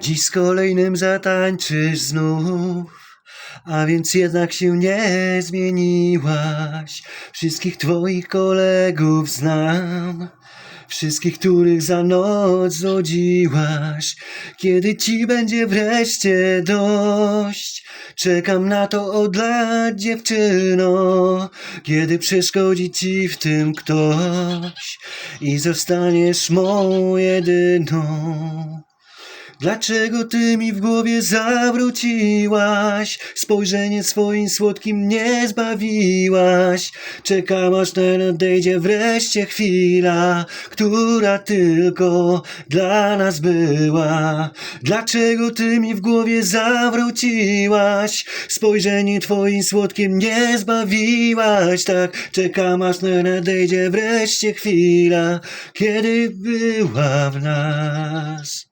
Dziś z kolejnym zatańczysz znów, a więc jednak się nie zmieniłaś. Wszystkich twoich kolegów znam, wszystkich, których za noc znudziłaś. Kiedy ci będzie wreszcie dość, czekam na to od lat, dziewczyno. Kiedy przeszkodzi ci w tym ktoś i zostaniesz moją jedyną. Dlaczego ty mi w głowie zawróciłaś? Spojrzenie swoim słodkim nie zbawiłaś. Czekam aż nadejdzie wreszcie chwila, która tylko dla nas była. Dlaczego ty mi w głowie zawróciłaś? Spojrzenie twoim słodkim nie zbawiłaś. Tak, czekam aż nadejdzie wreszcie chwila, kiedy była w nas.